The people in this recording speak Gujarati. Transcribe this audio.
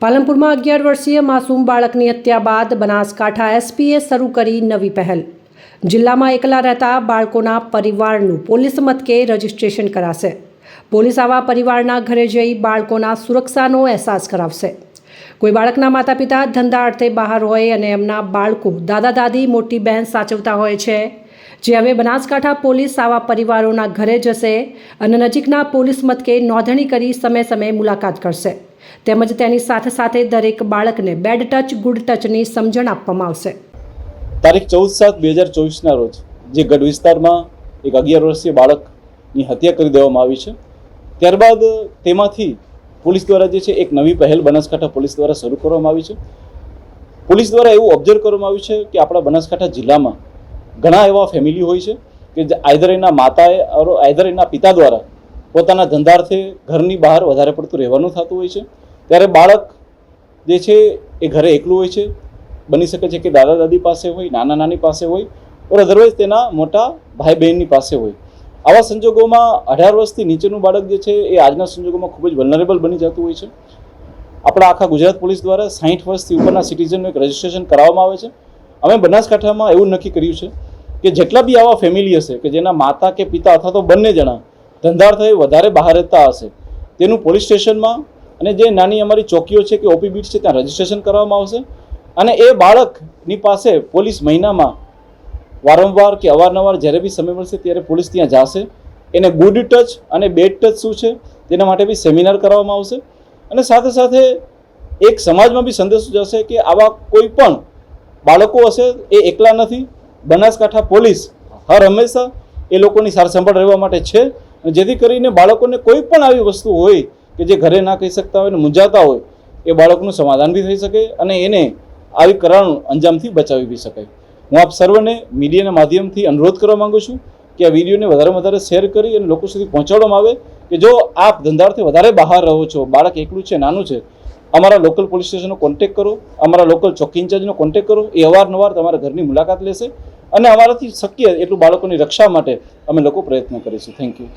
પાલનપુરમાં અગિયાર વર્ષીય માસૂમ બાળકની હત્યા બાદ બનાસકાંઠા એસપીએ શરૂ કરી નવી પહેલ. જિલ્લામાં એકલા રહેતા બાળકોના પરિવારનું પોલીસ મથકે રજીસ્ટ્રેશન કરાશે. પોલીસ આવા પરિવારના ઘરે જઈ બાળકોના સુરક્ષાનો અહેસાસ કરાવશે. કોઈ બાળકના માતા પિતા ધંધા અર્થે બહાર હોય અને એમના બાળકો દાદા દાદી મોટી બહેન સાચવતા હોય છે, જે હવે બનાસકાંઠા પોલીસ આવા પરિવારોના ઘરે જશે અને નજીકના પોલીસ મથકે નોંધણી કરી સમય સમયે મુલાકાત કરશે. તેમજ તેની સાથે સાથે દરેક બાળકને બેડ ટચ ગુડ ટચની સમજણ આપવામાં આવશે. તારીખ ચૌદ સાત બે હજાર ચોવીસના રોજ જે ગઢ વિસ્તારમાં એક અગિયાર વર્ષીય બાળકની હત્યા કરી દેવામાં આવી છે. ત્યારબાદ તેમાંથી પોલીસ દ્વારા જે છે એક નવી પહેલ બનાસકાંઠા પોલીસ દ્વારા શરૂ કરવામાં આવી છે. પોલીસ દ્વારા એવું ઓબ્ઝર્વ કરવામાં આવ્યું છે કે આપણા બનાસકાંઠા જિલ્લામાં ઘણા એવા ફેમિલી હોય છે કે આઈધર એના માતાએ આઈધર એના પિતા દ્વારા પોતાના ધંધાર્થે ઘરની બહાર વધારે પડતું રહેવાનું થતું હોય છે. ત્યારે બાળક જે છે એ ઘરે એકલું હોય છે. બની શકે છે કે દાદા દાદી પાસે હોય, નાના નાની પાસે હોય ઓર અધરવાઇઝ તેના મોટા ભાઈ બહેનની પાસે હોય. આવા સંજોગોમાં અઢાર વર્ષથી નીચેનું બાળક જે છે એ આજના સંજોગોમાં ખૂબ જ વલનરેબલ બની જતું હોય છે. આપણા આખા ગુજરાત પોલીસ દ્વારા સાહીઠ વર્ષથી ઉપરના સિટીઝનનું એક રજિસ્ટ્રેશન કરાવવામાં આવે છે. અમે બનાસકાંઠામાં એવું નક્કી કર્યું છે કે જેટલા બી આવા ફેમિલી હશે કે જેના માતા કે પિતા અથવા તો બંને જણા ધંધાર્થે વધારે બહાર રહેતા હશે. તેનું પોલીસ સ્ટેશનમાં અને જે નાની અમારી ચોકીઓ છે કે ઓપી બીટ છે, ત્યાં રજીસ્ટ્રેશન કરવામાં આવશે. અને એ બાળકની પાસે પોલીસ મહિનામાં વારંવાર કે અવારનવાર જ્યારે બી સમય મળશે ત્યારે પોલીસ ત્યાં જશે. એને ગુડ ટચ અને બેડ ટચ શું છે, તેના માટે બી સેમિનાર કરવામાં આવશે. અને સાથે સાથે એક સમાજમાં બી સંદેશ જશે કે આવા કોઈ પણ બાળકો હશે, એ એકલા નથી. બનાસકાંઠા પોલીસ હર હંમેશા એ લોકોની સાર સંભાળ રહેવા માટે છે. જેથી કરીને બાળકોને કોઈ પણ આવી વસ્તુ હોય કે જે ઘરે ના કહી શકતા હોય અને મૂંઝાતા હોય, એ બાળકનું સમાધાન બી થઈ શકે અને એને આવી કરાણ અંજામથી બચાવી બી શકાય. હું આપ સર્વને મીડિયાના માધ્યમથી અનુરોધ કરવા માગું છું કે આ વિડીયોને વધારે વધારે શેર કરી અને લોકો સુધી પહોંચાડવામાં આવે કે જો આપ ધંધાર્થી વધારે બહાર રહો છો, બાળક એકલું છે, નાનું છે, અમારા લોકલ પોલીસ સ્ટેશનનો કોન્ટેક કરો, અમારા લોકલ ચોકી ઇન્ચાર્જનો કોન્ટેક કરો, એ અવારનવાર તમારા ઘરની મુલાકાત લેશે અને અમારાથી શક્ય એટલું બાળકોની રક્ષા માટે અમે લોકો પ્રયત્ન કરીશું. Thank you